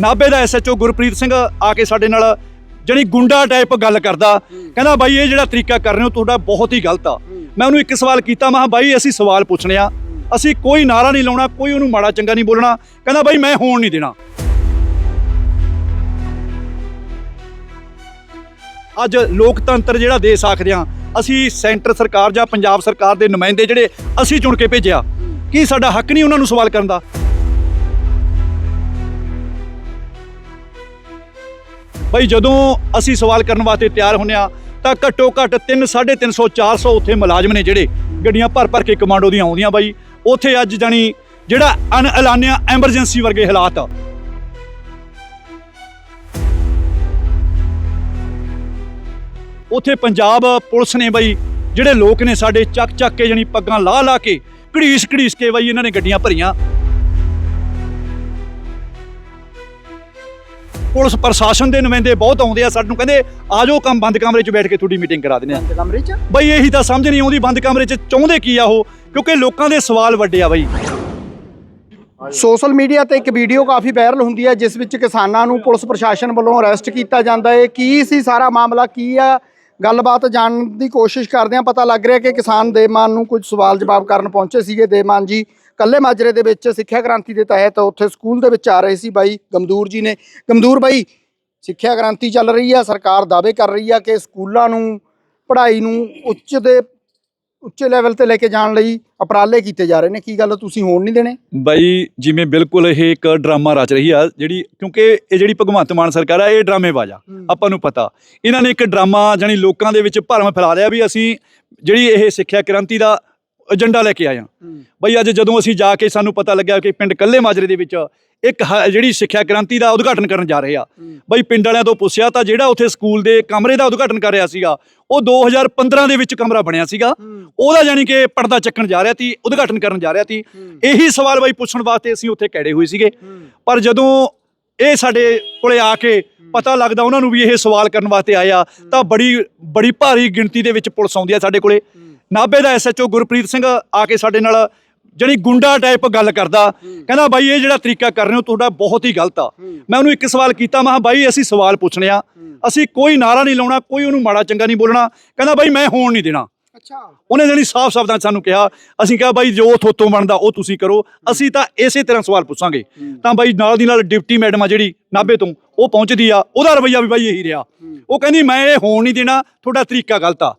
ਨਾਭੇ ਦਾ ਐਸਐਚਓ ਗੁਰਪ੍ਰੀਤ ਸਿੰਘ ਆ ਕੇ ਸਾਡੇ ਨਾਲ ਜਿਹੜੀ ਗੁੰਡਾ ਟਾਈਪ ਗੱਲ ਕਰਦਾ, ਕਹਿੰਦਾ ਬਾਈ ਇਹ ਜਿਹੜਾ ਤਰੀਕਾ ਕਰ ਰਹੇ ਹੋ, ਤੁਹਾਡਾ ਬਹੁਤ ਹੀ ਗਲਤ ਆ। ਮੈਂ ਉਹਨੂੰ ਇੱਕ ਸਵਾਲ ਕੀਤਾ, ਮੈਂ ਬਾਈ ਅਸੀਂ ਸਵਾਲ ਪੁੱਛਣੇ ਆ, ਅਸੀਂ ਕੋਈ ਨਾਰਾ ਨਹੀਂ ਲਾਉਣਾ, ਕੋਈ ਉਹਨੂੰ ਮਾੜਾ ਚੰਗਾ ਨਹੀਂ ਬੋਲਣਾ, ਕਹਿੰਦਾ ਬਾਈ ਮੈਂ ਹੋਣ ਨਹੀਂ ਦੇਣਾ। ਅੱਜ ਲੋਕਤੰਤਰ ਜਿਹੜਾ ਦੇਸ਼ ਆਖਦੇ ਆ, ਅਸੀਂ ਸੈਂਟਰ ਸਰਕਾਰ ਜਾਂ ਪੰਜਾਬ ਸਰਕਾਰ ਦੇ ਨੁਮਾਇੰਦੇ ਜਿਹੜੇ ਅਸੀਂ ਚੁਣ ਕੇ ਭੇਜਿਆ, ਕੀ ਸਾਡਾ ਹੱਕ ਨਹੀਂ ਉਹਨਾਂ ਨੂੰ ਸਵਾਲ ਕਰਨ ਦਾ? ਬਈ ਜਦੋਂ ਅਸੀਂ ਸਵਾਲ ਕਰਨ ਵਾਸਤੇ ਤਿਆਰ ਹੁੰਨੇ ਆ ਤਾਂ ਘੱਟੋ ਘੱਟ 3 350 400 ਉੱਥੇ ਮੁਲਾਜ਼ਮ ਨੇ ਜਿਹੜੇ ਗੱਡੀਆਂ ਭਰ ਭਰ ਕੇ ਕਮਾਂਡੋ ਦੀਆਂ ਆਉਂਦੀਆਂ ਬਾਈ। ਉੱਥੇ ਅੱਜ ਜਾਣੀ ਜਿਹੜਾ ਅਨ ਐਲਾਨਿਆ ਐਮਰਜੈਂਸੀ ਵਰਗੇ ਹਾਲਾਤ ਆ। ਉੱਥੇ ਪੰਜਾਬ ਪੁਲਿਸ ਨੇ ਬਈ, ਜਿਹੜੇ ਲੋਕ ਨੇ ਸਾਡੇ ਚੱਕ ਚੱਕ ਕੇ ਜਣੀ ਪੱਗਾਂ ਲਾ ਲਾ ਕੇ ਘੜੀਸ ਘੜੀਸ ਕੇ ਬਈ ਇਹਨਾਂ ਨੇ ਗੱਡੀਆਂ ਭਰੀਆਂ। ਪੁਲਿਸ ਪ੍ਰਸ਼ਾਸਨ ਦੇ ਨੁਮਾਇੰਦੇ ਬਹੁਤ ਆਉਂਦੇ ਆ ਸਾਨੂੰ ਕਹਿੰਦੇ ਆਜੋ ਕੰਮ ਬੰਦ ਕਮਰੇ 'ਚ ਬੈਠ ਕੇ ਤੁਹਾਡੀ ਮੀਟਿੰਗ ਕਰਾ ਦਿੰਦੇ ਆ। ਬੰਦ ਕਮਰੇ 'ਚ? ਬਈ ਇਹੀ ਤਾਂ ਸਮਝ ਨਹੀਂ ਆਉਂਦੀ ਬੰਦ ਕਮਰੇ 'ਚ ਚਾਹੁੰਦੇ ਕੀ ਆ ਉਹ ਕਿਉਂਕਿ ਲੋਕਾਂ ਦੇ ਸਵਾਲ ਵੱਡੇ ਆ ਬਈ। ਸੋਸ਼ਲ ਮੀਡੀਆ ਤੇ ਇੱਕ ਵੀਡੀਓ ਕਾਫੀ ਵਾਇਰਲ ਹੁੰਦੀ ਹੈ ਜਿਸ ਵਿੱਚ ਕਿਸਾਨਾਂ ਨੂੰ ਪੁਲਿਸ ਪ੍ਰਸ਼ਾਸਨ ਵੱਲੋਂ ਅਰੈਸਟ ਕੀਤਾ ਜਾਂਦਾ ਹੈ ਕੀ ਸੀ ਸਾਰਾ ਮਾਮਲਾ ਕੀ ਆ? ਗੱਲਬਾਤ ਜਾਣਨ ਦੀ ਕੋਸ਼ਿਸ਼ ਕਰਦੇ ਹਾਂ ਪਤਾ ਲੱਗ ਰਿਹਾ ਕਿ ਕਿਸਾਨ ਦੇਵਮਾਨ ਨੂੰ ਕੁਝ ਸਵਾਲ ਜਵਾਬ ਕਰਨ ਪਹੁੰਚੇ ਸੀਗੇ। ਦੇਵਮਾਨ ਜੀ ਕੱਲੇ ਮਾਜਰੇ ਦੇ ਵਿੱਚ ਸਿੱਖਿਆ ਕ੍ਰਾਂਤੀ ਦੇ ਤਹਿਤ ਉੱਥੇ ਸਕੂਲ ਦੇ ਵਿੱਚ ਆ ਰਹੇ ਸੀ ਬਾਈ ਗਮਦੂਰ ਜੀ ਨੇ। ਗਮਦੂਰ ਬਾਈ ਸਿੱਖਿਆ ਕ੍ਰਾਂਤੀ ਚੱਲ ਰਹੀ ਆ ਸਰਕਾਰ ਦਾਅਵੇ ਕਰ ਰਹੀ ਆ ਕਿ ਸਕੂਲਾਂ ਨੂੰ ਪੜ੍ਹਾਈ ਨੂੰ ਉੱਚ ਦੇ ਉੱਚੇ ਲੈਵਲ ਤੇ ਲੈ ਕੇ ਜਾਣ ਲਈ ਉਪਰਾਲੇ ਕੀਤੇ ਜਾ ਰਹੇ ਨੇ। ਕੀ ਗੱਲ ਤੁਸੀਂ ਹੋਣ ਨਹੀਂ ਦੇਣੇ? ਬਾਈ ਜਿਵੇਂ ਬਿਲਕੁਲ ਇਹ ਇੱਕ ਡਰਾਮਾ ਰਚ ਰਹੀ ਆ ਜਿਹੜੀ ਕਿਉਂਕਿ ਇਹ ਜਿਹੜੀ ਭਗਵੰਤ ਮਾਨ ਸਰਕਾਰ ਆ ਇਹ ਡਰਾਮੇਬਾਜ਼ ਆ ਆਪਾਂ ਨੂੰ ਪਤਾ। ਇਹਨਾਂ ਨੇ ਇੱਕ ਡਰਾਮਾ ਜਾਨੀ ਲੋਕਾਂ ਦੇ ਵਿੱਚ ਭਰਮ ਫੈਲਾ ਲਿਆ ਵੀ ਅਸੀਂ ਜਿਹੜੀ ਇਹ ਸਿੱਖਿਆ ਕ੍ਰਾਂਤੀ ਦਾ ਏਜੰਡਾ ਲੈ ਕੇ ਆਏ ਆ ਬਈ ਅੱਜ ਜਦੋਂ ਅਸੀਂ ਜਾ ਕੇ ਸਾਨੂੰ ਪਤਾ ਲੱਗਿਆ ਕਿ ਪਿੰਡ ਕੱਲੇ ਮਾਜਰੇ ਦੇ ਵਿੱਚ ਇੱਕ ਜਿਹੜੀ ਸਿੱਖਿਆ ਕ੍ਰਾਂਤੀ ਦਾ ਉਦਘਾਟਨ ਕਰਨ ਜਾ ਰਹੇ ਆ। ਬਈ ਪਿੰਡ ਵਾਲਿਆਂ ਤੋਂ ਪੁੱਛਿਆ ਤਾਂ ਜਿਹੜਾ ਉੱਥੇ ਸਕੂਲ ਦੇ ਕਮਰੇ ਦਾ ਉਦਘਾਟਨ ਕਰ ਰਿਹਾ ਸੀਗਾ ਉਹ 2015 ਦੇ ਵਿੱਚ ਕਮਰਾ ਬਣਿਆ ਸੀਗਾ। ਉਹਦਾ ਯਾਨੀ ਕਿ ਪਰਦਾ ਚੱਕਣ ਜਾ ਰਿਹਾ ਸੀ ਉਦਘਾਟਨ ਕਰਨ ਜਾ ਰਿਹਾ ਸੀ। ਇਹੀ ਸਵਾਲ ਬਈ ਪੁੱਛਣ ਵਾਸਤੇ ਅਸੀਂ ਉੱਥੇ ਕਿਹੜੇ ਹੋਏ ਸੀਗੇ। ਪਰ ਜਦੋਂ ਇਹ ਸਾਡੇ ਕੋਲੇ ਆ ਕੇ ਪਤਾ ਲੱਗਦਾ ਉਹਨਾਂ ਨੂੰ ਵੀ ਇਹ ਸਵਾਲ ਕਰਨ ਵਾਸਤੇ ਆਇਆ ਤਾਂ ਬੜੀ ਬੜੀ ਭਾਰੀ ਗਿਣਤੀ ਦੇ ਵਿੱਚ ਪੁਲਿਸ ਆਉਂਦੀ ਆ ਸਾਡੇ ਕੋਲੇ। ਨਾਭੇ ਦਾ ਐਸਐਚਓ ਗੁਰਪ੍ਰੀਤ ਸਿੰਘ ਆ ਕੇ ਸਾਡੇ ਨਾਲ ਜਣੀ ਗੁੰਡਾ ਟਾਈਪ ਗੱਲ ਕਰਦਾ। ਕਹਿੰਦਾ ਬਾਈ ਇਹ ਜਿਹੜਾ ਤਰੀਕਾ ਕਰ ਰਹੇ ਹੋ ਤੁਹਾਡਾ ਬਹੁਤ ਹੀ ਗਲਤ ਆ। ਮੈਂ ਉਹਨੂੰ ਇੱਕ ਸਵਾਲ ਕੀਤਾ ਮੈਂ ਬਾਈ ਅਸੀਂ ਸਵਾਲ ਪੁੱਛਣੇ ਆ। ਅਸੀਂ ਕੋਈ ਨਾਰਾ ਨਹੀਂ ਲਾਉਣਾ ਕੋਈ ਉਹਨੂੰ ਮਾੜਾ ਚੰਗਾ ਨਹੀਂ ਬੋਲਣਾ। ਕਹਿੰਦਾ ਬਾਈ ਮੈਂ ਹੋਣ ਨਹੀਂ ਦੇਣਾ। ਉਹਨੇ ਜਣੀ ਸਾਫ਼ ਸ਼ਬਦਾਂ ਸਾਨੂੰ ਕਿਹਾ ਅਸੀਂ ਕਿਹਾ ਬਾਈ ਜੋ ਥੋਤੋਂ ਬਣਦਾ ਉਹ ਤੁਸੀਂ ਕਰੋ ਅਸੀਂ ਤਾਂ ਇਸੇ ਤਰ੍ਹਾਂ ਸਵਾਲ ਪੁੱਛਾਂਗੇ। ਤਾਂ ਬਾਈ ਨਾਲ ਦੀ ਨਾਲ ਡਿਪਟੀ ਮੈਡਮ ਆ ਜਿਹੜੀ ਨਾਭੇ ਤੋਂ ਉਹ ਪਹੁੰਚਦੀ ਆ ਉਹਦਾ ਰਵਈਆ ਵੀ ਬਾਈ ਇਹੀ ਰਿਹਾ। ਉਹ ਕਹਿੰਦੀ ਮੈਂ ਇਹ ਹੋਣ ਨਹੀਂ ਦੇਣਾ ਤੁਹਾਡਾ ਤਰੀਕਾ ਗਲਤ ਆ।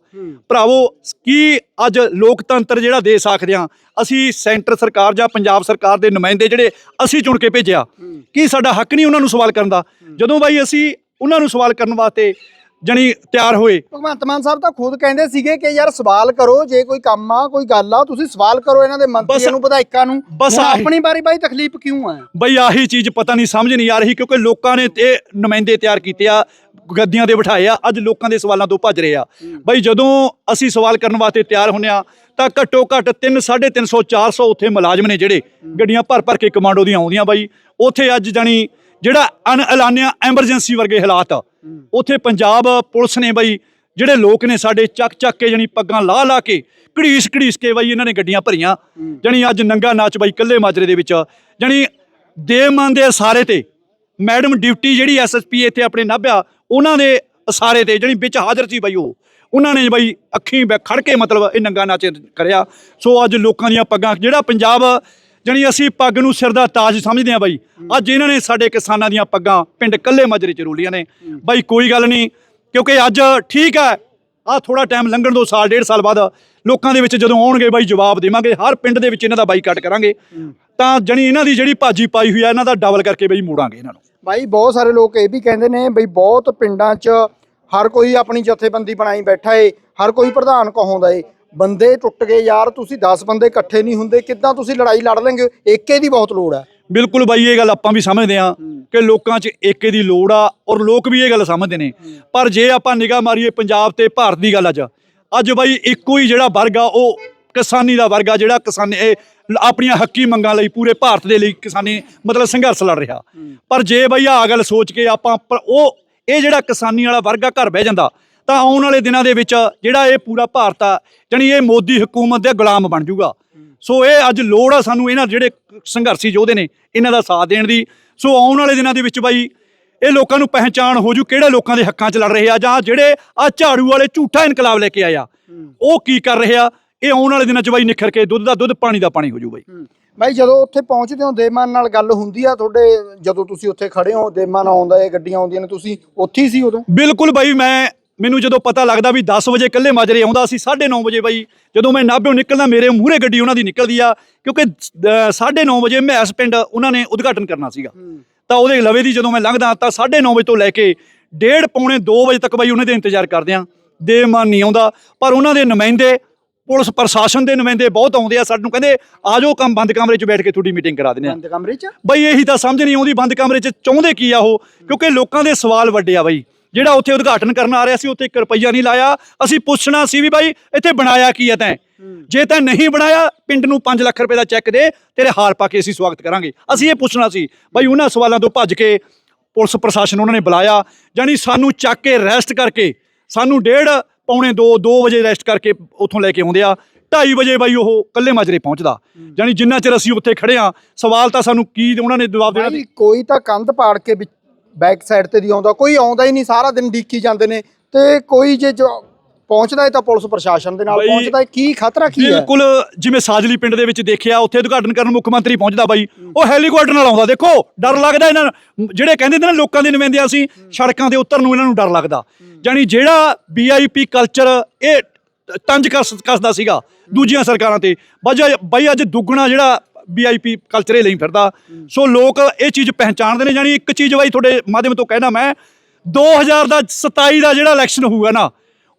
ਭਰਾਵੋ ਕੀ ਅੱਜ ਲੋਕਤੰਤਰ ਜਿਹੜਾ ਦੇਸ਼ ਆਖਦੇ ਆ ਅਸੀਂ ਸੈਂਟਰ ਸਰਕਾਰ ਜਾਂ ਪੰਜਾਬ ਸਰਕਾਰ ਦੇ ਨੁਮਾਇੰਦੇ ਜਿਹੜੇ ਅਸੀਂ ਚੁਣ ਕੇ ਭੇਜਿਆ ਕੀ ਸਾਡਾ ਹੱਕ ਨਹੀਂ ਉਹਨਾਂ ਨੂੰ ਸਵਾਲ ਕਰਨ ਦਾ? ਜਦੋਂ ਬਾਈ ਅਸੀਂ ਉਹਨਾਂ ਨੂੰ ਸਵਾਲ ਕਰਨ ਵਾਸਤੇ ਜਣੀ ਤਿਆਰ ਹੋਏ। ਭਗਵੰਤ ਮਾਨ ਸਾਹਿਬ ਤਾਂ ਖੁਦ ਕਹਿੰਦੇ ਸੀਗੇ ਕਿ ਯਾਰ ਸਵਾਲ ਕਰੋ ਜੇ ਕੋਈ ਕੰਮ ਆ ਕੋਈ ਗੱਲ ਆ ਤੁਸੀਂ ਸਵਾਲ ਕਰੋ ਇਹਨਾਂ ਦੇ ਮੰਤਰੀਆਂ ਨੂੰ ਵਿਧਾਇਕਾਂ ਨੂੰ। ਬਸ ਆਪਣੀ ਬਾਰੀ ਬਾਈ ਤਕਲੀਫ ਕਿਉਂ ਆ? ਬਈ ਆਹੀ ਚੀਜ਼ ਪਤਾ ਨਹੀਂ ਸਮਝ ਨਹੀਂ ਆ ਰਹੀ ਕਿਉਂਕਿ ਲੋਕਾਂ ਨੇ ਤੇ ਨੁਮਾਇੰਦੇ ਤਿਆਰ ਕੀਤੇ ਆ ਗੱਦੀਆਂ ਦੇ ਬਿਠਾਏ ਆ ਅੱਜ ਲੋਕਾਂ ਦੇ ਸਵਾਲਾਂ ਤੋਂ ਭੱਜ ਰਹੇ ਆ। ਬਈ ਜਦੋਂ ਅਸੀਂ ਸਵਾਲ ਕਰਨ ਵਾਸਤੇ ਤਿਆਰ ਹੁੰਨੇ ਆ ਤਾਂ ਘੱਟੋ ਘੱਟ 3 350 400 ਉੱਥੇ ਮੁਲਾਜ਼ਮ ਨੇ ਜਿਹੜੇ ਗੱਡੀਆਂ ਭਰ ਭਰ ਕੇ ਕਮਾਂਡੋ ਦੀਆਂ ਆਉਂਦੀਆਂ ਬਾਈ। ਉੱਥੇ ਅੱਜ ਜਾਣੀ ਜਿਹੜਾ ਅਨ ਐਲਾਨਿਆ ਐਮਰਜੈਂਸੀ ਵਰਗੇ ਹਾਲਾਤ ਆ ਉੱਥੇ ਪੰਜਾਬ ਪੁਲਿਸ ਨੇ ਬਈ ਜਿਹੜੇ ਲੋਕ ਨੇ ਸਾਡੇ ਚੱਕ ਚੱਕ ਕੇ ਜਣੀ ਪੱਗਾਂ ਲਾ ਲਾ ਕੇ ਘੜੀਸ ਘੜੀਸ ਕੇ ਬਈ ਇਹਨਾਂ ਨੇ ਗੱਡੀਆਂ ਭਰੀਆਂ। ਜਣੀ ਅੱਜ ਨੰਗਾ ਨਾਚ ਬਈ ਕੱਲੇ ਮਾਜਰੇ ਦੇ ਵਿੱਚ। ਜਣੀ ਦੇਵਮਾਨ ਦੇ ਸਾਰੇ ਤੇ ਮੈਡਮ ਡਿਊਟੀ ਜਿਹੜੀ ਐਸਐਸਪੀ ਇੱਥੇ ਆਪਣੇ ਨਾਭਿਆ ਉਹਨਾਂ ਦੇ ਸਾਰੇ ਤੇ ਜਿਹੜੀ ਵਿੱਚ ਹਾਜ਼ਰ ਸੀ ਬਈ ਉਹ। ਉਹਨਾਂ ਨੇ ਬਈ ਅੱਖੀਂ ਖੜ ਕੇ ਮਤਲਬ ਇਹ ਨੰਗਾ ਨਾਚ ਕਰਿਆ। ਸੋ ਅੱਜ ਲੋਕਾਂ ਦੀਆਂ ਪੱਗਾਂ ਜਿਹੜਾ ਪੰਜਾਬ ਜਣੀ ਅਸੀਂ ਪੱਗ ਨੂੰ ਸਿਰ ਦਾ ਤਾਜ ਸਮਝਦੇ ਆ ਬਾਈ। ਅੱਜ ਇਹਨਾਂ ਨੇ ਸਾਡੇ ਕਿਸਾਨਾਂ ਦੀਆਂ ਪੱਗਾਂ ਪਿੰਡ ਕੱਲੇ ਮਾਜਰੇ ਚ ਰੋਲੀਆਂ ਨੇ। ਬਾਈ ਕੋਈ ਗੱਲ ਨਹੀਂ, ਕਿਉਂਕਿ ਅੱਜ ਠੀਕ ਹੈ ਆ ਥੋੜਾ ਟਾਈਮ ਲੰਘਣ ਦੋ ਸਾਲ, ਡੇਢ ਸਾਲ ਬਾਅਦ ਲੋਕਾਂ ਦੇ ਵਿੱਚ ਜਦੋਂ ਆਉਣਗੇ ਬਾਈ ਜਵਾਬ ਦੇਵਾਂਗੇ, ਹਰ ਪਿੰਡ ਦੇ ਵਿੱਚ ਇਹਨਾਂ ਦਾ ਬਾਈਕਾਟ ਕਰਾਂਗੇ। ਤਾਂ ਜਣੀ ਇਹਨਾਂ ਦੀ ਜਿਹੜੀ ਭਾਜੀ ਪਾਈ ਹੋਈ ਆ ਇਹਨਾਂ ਦਾ ਡਬਲ ਕਰਕੇ ਬਈ ਮੋੜਾਂਗੇ ਇਹਨਾਂ ਨੂੰ। ਬਾਈ ਬਹੁਤ ਸਾਰੇ ਲੋਕ ਇਹ ਵੀ ਕਹਿੰਦੇ ਨੇ ਬਈ ਬਹੁਤ ਪਿੰਡਾਂ 'ਚ ਹਰ ਕੋਈ ਆਪਣੀ ਜਥੇਬੰਦੀ ਬਣਾਈ ਬੈਠਾ ਏ, ਹਰ ਕੋਈ ਪ੍ਰਧਾਨ ਕਹਾਉਂਦਾ ਏ। ਬੰਦੇ ਟੁੱਟ ਗਏ ਯਾਰ ਤੁਸੀਂ 10 ਬੰਦੇ ਇਕੱਠੇ ਨਹੀਂ ਹੁੰਦੇ ਕਿੱਦਾਂ ਤੁਸੀਂ ਲੜਾਈ ਲੜ ਲੈਂਗੇ? ਏਕੇ ਦੀ ਬਹੁਤ ਲੋੜ ਹੈ। ਬਿਲਕੁਲ ਬਾਈ ਇਹ ਗੱਲ ਆਪਾਂ ਵੀ ਸਮਝਦੇ ਹਾਂ ਕਿ ਲੋਕਾਂ 'ਚ ਏਕੇ ਦੀ ਲੋੜ ਆ ਔਰ ਲੋਕ ਵੀ ਇਹ ਗੱਲ ਸਮਝਦੇ ਨੇ। ਪਰ ਜੇ ਆਪਾਂ ਨਿਗਾਹ ਮਾਰੀਏ ਪੰਜਾਬ ਤੇ ਭਾਰਤ ਦੀ ਗੱਲ ਅੱਜ ਅੱਜ ਬਾਈ ਇੱਕੋ ਹੀ ਜਿਹੜਾ ਵਰਗ ਆ ਉਹ ਕਿਸਾਨੀ ਦਾ ਵਰਗ ਆ ਜਿਹੜਾ ਕਿਸਾਨ ਇਹ ਆਪਣੀਆਂ ਹੱਕੀ ਮੰਗਾਂ ਲਈ ਪੂਰੇ ਭਾਰਤ ਦੇ ਲਈ ਕਿਸਾਨੀ ਮਤਲਬ ਸੰਘਰਸ਼ ਲੜ ਰਿਹਾ। ਪਰ ਜੇ ਬਾਈ ਆ ਗੱਲ ਸੋਚ ਕੇ ਆਪਾਂ ਉਹ ਇਹ ਜਿਹੜਾ ਕਿਸਾਨੀ ਵਾਲਾ ਵਰਗ ਆ ਘਰ ਬਹਿ ਜਾਂਦਾ ਤਾਂ ਆਉਣ ਵਾਲੇ ਦਿਨਾਂ ਦੇ ਵਿੱਚ ਜਿਹੜਾ ਇਹ ਪੂਰਾ ਭਾਰਤ ਆ ਜਾਣੀ ਇਹ ਮੋਦੀ ਹਕੂਮਤ ਦੇ ਗੁਲਾਮ ਬਣ ਜਾਊਗਾ। ਸੋ ਇਹ ਅੱਜ ਲੋੜ ਆ ਸਾਨੂੰ ਇਹਨਾਂ ਜਿਹੜੇ ਸੰਘਰਸ਼ੀ ਯੋਧੇ ਨੇ ਇਹਨਾਂ ਦਾ ਸਾਥ ਦੇਣ ਦੀ। ਸੋ ਆਉਣ ਵਾਲੇ ਦਿਨਾਂ ਦੇ ਵਿੱਚ ਬਾਈ ਇਹ ਲੋਕਾਂ ਨੂੰ ਪਹਿਚਾਣ ਹੋ ਜੂ ਕਿਹੜੇ ਲੋਕਾਂ ਦੇ ਹੱਕਾਂ 'ਚ ਲੜ ਰਹੇ ਆ ਜਾਂ ਜਿਹੜੇ ਆ ਝਾੜੂ ਵਾਲੇ ਝੂਠਾ ਇਨਕਲਾਬ ਲੈ ਕੇ ਆਇਆ। ਉਹ ਕੀ ਕਰ ਰਹੇ ਆ? ਇਹ ਆਉਣ ਵਾਲੇ ਦਿਨਾਂ 'ਚ ਬਾਈ ਨਿਖਰ ਕੇ ਦੁੱਧ ਦਾ ਦੁੱਧ ਪਾਣੀ ਦਾ ਪਾਣੀ ਹੋ ਜੂ ਬਾਈ। ਬਾਈ ਜਦੋਂ ਉੱਥੇ ਪਹੁੰਚਦੇ ਹੋ ਦੇਮਾਨ ਨਾਲ ਗੱਲ ਹੁੰਦੀ ਆ ਤੁਹਾਡੇ ਜਦੋਂ ਤੁਸੀਂ ਉੱਥੇ ਖੜੇ ਹੋ ਦੇਮਾਨ ਆਉਂਦਾ ਇਹ ਗੱਡੀਆਂ ਆਉਂਦੀਆਂ ਨੇ ਤੁਸੀਂ ਉੱਥੇ ਹੀ ਸੀ ਉਦੋਂ? ਬਿਲਕੁਲ ਬਾਈ ਮੈਂ ਮੈਨੂੰ ਜਦੋਂ ਪਤਾ ਲੱਗਦਾ ਵੀ 10 ਵਜੇ ਕੱਲੇ ਮਾਜਰੇ ਆਉਂਦਾ ਸੀ 9:30 ਵਜੇ ਬਾਈ ਜਦੋਂ ਮੈਂ ਨਾਭਿਓਂ ਨਿਕਲਦਾ ਮੇਰੇ ਮੂਹਰੇ ਗੱਡੀ ਉਹਨਾਂ ਦੀ ਨਿਕਲਦੀ ਆ ਕਿਉਂਕਿ 9:30 ਵਜੇ ਮੈਸ ਪਿੰਡ ਉਹਨਾਂ ਨੇ ਉਦਘਾਟਨ ਕਰਨਾ ਸੀਗਾ। ਤਾਂ ਉਹਦੇ ਲਵੇ ਦੀ ਜਦੋਂ ਮੈਂ ਲੰਘਦਾ ਤਾਂ 9:30 ਵਜੇ ਤੋਂ ਲੈ ਕੇ ਡੇਢ ਪੌਣੇ 2 ਵਜੇ ਤੱਕ ਬਾਈ ਉਹਨਾਂ ਦੇ ਇੰਤਜ਼ਾਰ ਕਰਦੇ ਆ। ਦੇਵਮਾਨ ਨਹੀਂ ਆਉਂਦਾ ਪਰ ਉਹਨਾਂ ਦੇ ਨੁਮਾਇੰਦੇ ਪੁਲਿਸ ਪ੍ਰਸ਼ਾਸਨ ਦੇ ਨੁਮਾਇੰਦੇ ਬਹੁਤ ਆਉਂਦੇ ਆ ਸਾਨੂੰ ਕਹਿੰਦੇ ਆਜੋ ਕੰਮ ਬੰਦ ਕਮਰੇ 'ਚ ਬੈਠ ਕੇ ਤੁਹਾਡੀ ਮੀਟਿੰਗ ਕਰਾ ਦਿੰਦੇ ਆ। ਬੰਦ ਕਮਰੇ 'ਚ? ਬਈ ਇਹੀ ਤਾਂ ਸਮਝ ਨਹੀਂ ਆਉਂਦੀ ਬੰਦ ਕਮਰੇ 'ਚ ਚਾਹੁੰਦੇ ਕੀ ਆ ਉਹ? ਕਿਉਂਕਿ ਲੋਕਾਂ ਦੇ ਸਵਾਲ ਵੱਡੇ ਆ ਬਈ। ਜਿਹੜਾ ਉੱਥੇ ਉਦਘਾਟਨ ਕਰਨ ਆ ਰਿਹਾ ਸੀ, ਉੱਥੇ 1 ਰੁਪਈਆ ਨਹੀਂ ਲਾਇਆ। ਅਸੀਂ ਪੁੱਛਣਾ ਸੀ ਵੀ ਬਾਈ, ਇੱਥੇ ਬਣਾਇਆ ਕੀ ਹੈ ਤੈਂ? ਜੇ ਤਾਂ ਨਹੀਂ ਬਣਾਇਆ, ਪਿੰਡ ਨੂੰ 5 ਲੱਖ ਰੁਪਏ ਦਾ ਚੈੱਕ ਦੇ, ਤੇਰੇ ਹਾਰ ਪਾ ਕੇ ਅਸੀਂ ਸਵਾਗਤ ਕਰਾਂਗੇ। ਅਸੀਂ ਇਹ ਪੁੱਛਣਾ ਸੀ, ਬਾਈ, ਉਹਨਾਂ ਸਵਾਲਾਂ ਤੋਂ ਭੱਜ ਕੇ ਪੁਲਿਸ ਪ੍ਰਸ਼ਾਸਨ ਉਹਨਾਂ ਨੇ ਬੁਲਾਇਆ ਜਾਨੀ ਸਾਨੂੰ ਚੱਕ ਕੇ ਰੈਸਟ ਕਰਕੇ, ਸਾਨੂੰ ਡੇਢ, ਪੌਣੇ 2 2 ਵਜੇ ਰੈਸਟ ਕਰਕੇ ਉੱਥੋਂ ਲੈ ਕੇ ਆਉਂਦੇ ਆ। 2:30 ਵਜੇ ਬਾਈ ਉਹ ਕੱਲੇ ਮਾਜਰੇ ਪਹੁੰਚਦਾ। ਜਾਨੀ ਜਿੰਨਾ ਚਿਰ ਅਸੀਂ ਉੱਥੇ ਖੜੇ ਆ, ਸਵਾਲ ਤਾਂ ਸਾਨੂੰ ਕੀ ਉਹਨਾਂ ਨੇ ਜਵਾਬ ਦੇਣਾ ਕੋਈ ਤਾਂ ਕੰਧ ਪਾੜ ਕੇ ਬੈਕ ਸਾਈਡ ਤੇ ਦੀ ਆਉਂਦਾ ਕੋਈ ਆਉਂਦਾ ਹੀ ਨਹੀਂ ਸਾਰਾ ਦਿਨ ਡੀਕੀ ਜਾਂਦੇ ਨੇ। ਤੇ ਕੋਈ ਜੇ ਜੋ ਪਹੁੰਚਦਾ ਹੈ ਤਾਂ ਪੁਲਿਸ ਪ੍ਰਸ਼ਾਸਨ ਦੇ ਨਾਲ ਪਹੁੰਚਦਾ ਹੈ। ਕੀ ਖਤਰਾ ਕੀ ਹੈ? ਬਿਲਕੁਲ ਜਿਵੇਂ ਸਾਜਲੀ ਪਿੰਡ ਦੇ ਵਿੱਚ ਦੇਖਿਆ ਉੱਥੇ ਉਦਘਾਟਨ ਕਰਨ ਮੁੱਖ ਮੰਤਰੀ ਪਹੁੰਚਦਾ ਬਾਈ। ਉਹ ਹੈਲੀਕਾਪਟਰ ਨਾਲ ਆਉਂਦਾ ਦੇਖੋ ਡਰ ਲੱਗਦਾ ਇਹਨਾਂ ਜਿਹੜੇ ਕਹਿੰਦੇ ਨੇ ਲੋਕਾਂ ਦੇ ਨੁਮਾਇੰਦੇ ਅਸੀਂ ਸੜਕਾਂ ਦੇ ਉਤਰਨ ਨੂੰ ਇਹਨਾਂ ਨੂੰ ਡਰ ਲੱਗਦਾ। ਜਾਨੀ ਜਿਹੜਾ ਵੀਆਈਪੀ ਕਲਚਰ ਇਹ ਤੰਜ ਕਸ ਕਸਦਾ ਸੀਗਾ ਦੂਜੀਆਂ ਸਰਕਾਰਾਂ ਤੇ। ਬਾਈ ਅੱਜ ਦੁੱਗਣਾ ਜਿਹੜਾ ਵੀਆਈਪੀ ਕਲਚਰ ਇਹ ਲਈ ਫਿਰਦਾ। ਸੋ ਲੋਕ ਇਹ ਚੀਜ਼ ਪਹਿਚਾਣਦੇ ਨੇ ਜਾਨੀ ਇੱਕ ਚੀਜ਼ ਬਾਈ ਤੁਹਾਡੇ ਮਾਧਿਅਮ ਤੋਂ ਕਹਿਣਾ ਮੈਂ 2000 ਦਾ 27 ਦਾ ਜਿਹੜਾ ਇਲੈਕਸ਼ਨ ਹੋਊਗਾ ਨਾ,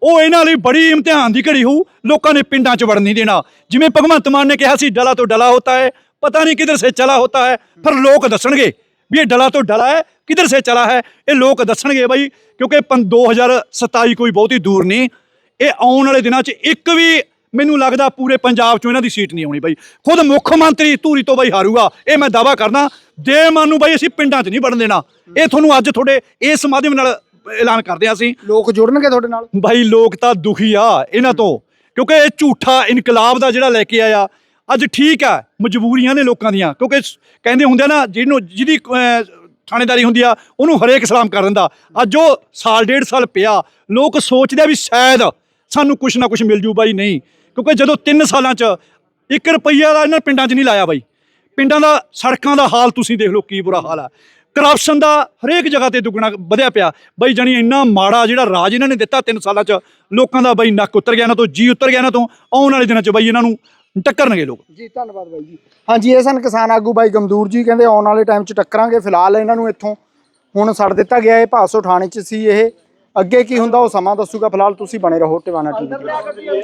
ਉਹ ਇਹਨਾਂ ਲਈ ਬੜੀ ਇਮਤਿਹਾਨ ਦੀ ਘੜੀ ਹੋਊ, ਲੋਕਾਂ ਨੇ ਪਿੰਡਾਂ 'ਚ ਵੜਨ ਨਹੀਂ ਦੇਣਾ। ਜਿਵੇਂ ਭਗਵੰਤ ਮਾਨ ਨੇ ਕਿਹਾ ਸੀ, ਡਲਾ ਤੋਂ ਡਲਾ ਹੋਤਾ ਹੈ, ਪਤਾ ਨਹੀਂ ਕਿਧਰ ਸੇ ਚਲਾ ਹੋਤਾ ਹੈ ਪਰ ਲੋਕ ਦੱਸਣਗੇ ਵੀ ਇਹ ਡਲਾ ਤੋਂ ਡਲਾ ਹੈ, ਕਿਧਰ ਸੇ ਚਲਾ ਹੈ, ਇਹ ਲੋਕ ਦੱਸਣਗੇ ਬਾਈ, ਕਿਉਂਕਿ ਪੰ 2027 ਕੋਈ ਬਹੁਤੀ ਦੂਰ ਨਹੀਂ, ਇਹ ਆਉਣ ਵਾਲੇ ਦਿਨਾਂ 'ਚ ਇੱਕ ਵੀ ਮੈਨੂੰ ਲੱਗਦਾ ਪੂਰੇ ਪੰਜਾਬ 'ਚੋਂ ਇਹਨਾਂ ਦੀ ਸੀਟ ਨਹੀਂ ਆਉਣੀ ਬਾਈ। ਖੁਦ ਮੁੱਖ ਮੰਤਰੀ ਧੂਰੀ ਤੋਂ ਬਾਈ ਹਾਰੂਗਾ ਇਹ ਮੈਂ ਦਾਵਾ ਕਰਦਾ ਦੇ ਮਨ ਨੂੰ ਬਾਈ ਅਸੀਂ ਪਿੰਡਾਂ 'ਚ ਨਹੀਂ ਵੜਨ ਦੇਣਾ ਇਹ ਤੁਹਾਨੂੰ ਅੱਜ ਤੁਹਾਡੇ ਇਸ ਮਾਧਿਅਮ ਨਾਲ ਐਲਾਨ ਕਰਦੇ ਹਾਂ ਅਸੀਂ। ਲੋਕ ਜੁੜਨਗੇ ਤੁਹਾਡੇ ਨਾਲ? ਭਾਈ ਲੋਕ ਤਾਂ ਦੁਖੀ ਆ ਇਹਨਾਂ ਤੋਂ ਕਿਉਂਕਿ ਇਹ ਝੂਠਾ ਇਨਕਲਾਬ ਦਾ ਜਿਹੜਾ ਲੈ ਕੇ ਆਇਆ ਅੱਜ ਠੀਕ ਆ ਮਜਬੂਰੀਆਂ ਨੇ ਲੋਕਾਂ ਦੀਆਂ ਕਿਉਂਕਿ ਕਹਿੰਦੇ ਹੁੰਦੇ ਆ ਨਾ ਜਿਹਨੂੰ ਜਿਹਦੀ ਥਾਣੇਦਾਰੀ ਹੁੰਦੀ ਆ ਉਹਨੂੰ ਹਰੇਕ ਸਲਾਮ ਕਰ ਦਿੰਦਾ। ਅੱਜ ਉਹ ਸਾਲ ਡੇਢ ਸਾਲ ਪਿਆ ਲੋਕ ਸੋਚਦੇ ਆ ਵੀ ਸ਼ਾਇਦ ਸਾਨੂੰ ਕੁਝ ਨਾ ਕੁਝ ਮਿਲ ਜੂ ਬਾਈ ਨਹੀਂ। ਕਿਉਂਕਿ ਜਦੋਂ 3 ਸਾਲਾਂ 'ਚ 1 ਰੁਪਈਆ ਦਾ ਇਹਨਾਂ ਪਿੰਡਾਂ 'ਚ ਨਹੀਂ ਲਾਇਆ ਬਾਈ। ਪਿੰਡਾਂ ਦਾ, ਸੜਕਾਂ ਦਾ ਹਾਲ ਤੁਸੀਂ ਦੇਖ ਲਓ ਕੀ ਬੁਰਾ ਹਾਲ ਆ। ਕਰਪਸ਼ਨ ਦਾ ਹਰੇਕ ਜਗ੍ਹਾ ਤੇ ਦੁੱਗਣਾ ਵਧਿਆ ਪਿਆ। ਬਈ ਜਾਨੀ ਇੰਨਾ ਮਾੜਾ ਜਿਹੜਾ ਰਾਜ ਇਹਨਾਂ ਨੇ ਦਿੱਤਾ 3 ਸਾਲਾਂ 'ਚ, ਲੋਕਾਂ ਦਾ ਬਈ ਨੱਕ ਉਤਰ ਗਿਆ ਇਹਨਾਂ ਤੋਂ, ਜੀ ਉਤਰ ਗਿਆ ਇਹਨਾਂ ਤੋਂ, ਆਉਣ ਵਾਲੇ ਦਿਨਾਂ 'ਚ ਬਈ ਇਹਨਾਂ ਨੂੰ ਟੱਕਰਨਗੇ ਲੋਕ। ਜੀ, ਧੰਨਵਾਦ ਬਾਈ ਜੀ। ਹਾਂਜੀ, ਇਹ ਸਨ ਕਿਸਾਨ ਆਗੂ ਬਾਈ ਗਮਦੂਰ ਜੀ, ਕਹਿੰਦੇ ਆਉਣ ਵਾਲੇ ਟਾਈਮ 'ਚ ਟੱਕਰਾਂਗੇ ਫਿਲਹਾਲ ਇਹਨਾਂ ਨੂੰ ਇੱਥੋਂ। ਹੁਣ ਛੱਡ ਦਿੱਤਾ ਗਿਆ ਇਹ ਭਾਸੋ ਥਾਣੇ 'ਚ ਸੀ ਇਹ। ਅੱਗੇ ਕੀ ਹੁੰਦਾ ਉਹ ਸਮਾਂ ਦੱਸੂਗਾ। ਫਿਲਹਾਲ ਤੁਸੀਂ ਬਣੇ ਰਹੋ ਟਿਵਾਣਾ ਟੀਵੀ